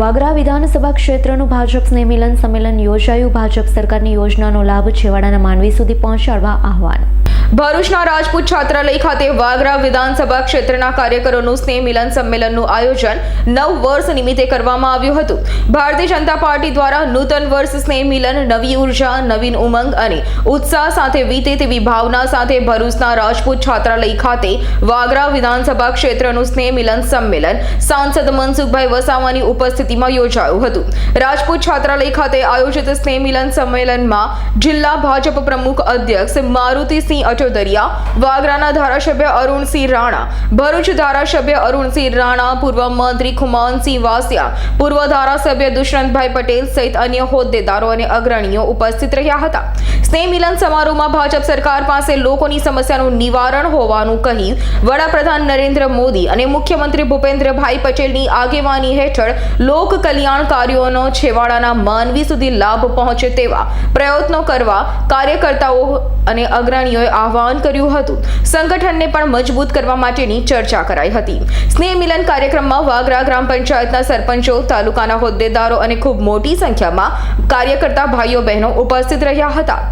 વાગરા વિધાનસભા ક્ષેત્રનું ભાજપ સ્નેહમિલન સંમેલન યોજાયું. ભાજપ સરકારની યોજનાનો લાભ છેવાડાના માનવી સુધી પહોંચાડવા આહવાન. ભરૂચના રાજપૂત છાત્રાલય ખાતે વાગરા વિધાનસભા ક્ષેત્રના કાર્યકરોનું સ્નેહ મિલન સંમેલનનું આયોજન નવ વર્ષ નિમિત્તે કરવામાં આવ્યું હતું. ભારતીય જનતા પાર્ટી દ્વારા નૂતન વર્ષ સ્નેહ મિલન, નવી ઊર્જા, નવીન ઉમંગ અને ઉત્સાહ સાથે વીતે તેવી ભાવના સાથે ભરૂચના રાજપૂત છાત્રાલય ખાતે વાગરા વિધાનસભા ક્ષેત્રનું સ્નેહ મિલન સંમેલન સાંસદ મનસુખભાઈ વસાવાની ઉપસ્થિતિમાં યોજાયું હતું. રાજપૂત છાત્રાલય ખાતે આયોજિત સ્નેહ મિલન સંમેલનમાં જિલ્લા ભાજપ પ્રમુખ અધ્યક્ષ મારુતિસિંહ અટોદરિયા વાગરાના ધારાસભ્ય અરુણસિંહ રાણા. ભરૂચ ધારાસભ્ય અરુણસિંહ રાણા, પૂર્વ મંત્રી ખુમાનસિંહ વાસિયા, પૂર્વ ધારાસભ્ય દુષ્યંતભાઈ પટેલ સહિત અન્ય હોદ્દેદારો અને અગ્રણીઓ ઉપસ્થિત રહ્યા હતા. સ્નેહ મિલન સમારોહમાં ભાજપ સરકાર પાસે લોકોની સમસ્યાનું નિવારણ હોવાનું કહી વડાપ્રધાન નરેન્દ્ર મોદી અને મુખ્યમંત્રી ભૂપેન્દ્રભાઈ પટેલની આગેવાની હેઠળ લોક કલ્યાણ કાર્યોનો છેવાડાના માનવી સુધી લાભ પહોંચે તેવા પ્રયત્નો કરવા કાર્યકર્તાઓ અને અગ્રણીઓએ આહવાન કર્યું હતું. સંગઠનને પણ મજબૂત કરવા માટેની ચર્ચા કરાઈ હતી. સ્નેહ મિલન કાર્યક્રમમાં વાગરા ગ્રામ પંચાયતના સરપંચો, તાલુકાના હોદ્દેદારો અને ખૂબ મોટી સંખ્યામાં કાર્યકર્તા ભાઈઓ બહેનો ઉપસ્થિત રહ્યા હતા.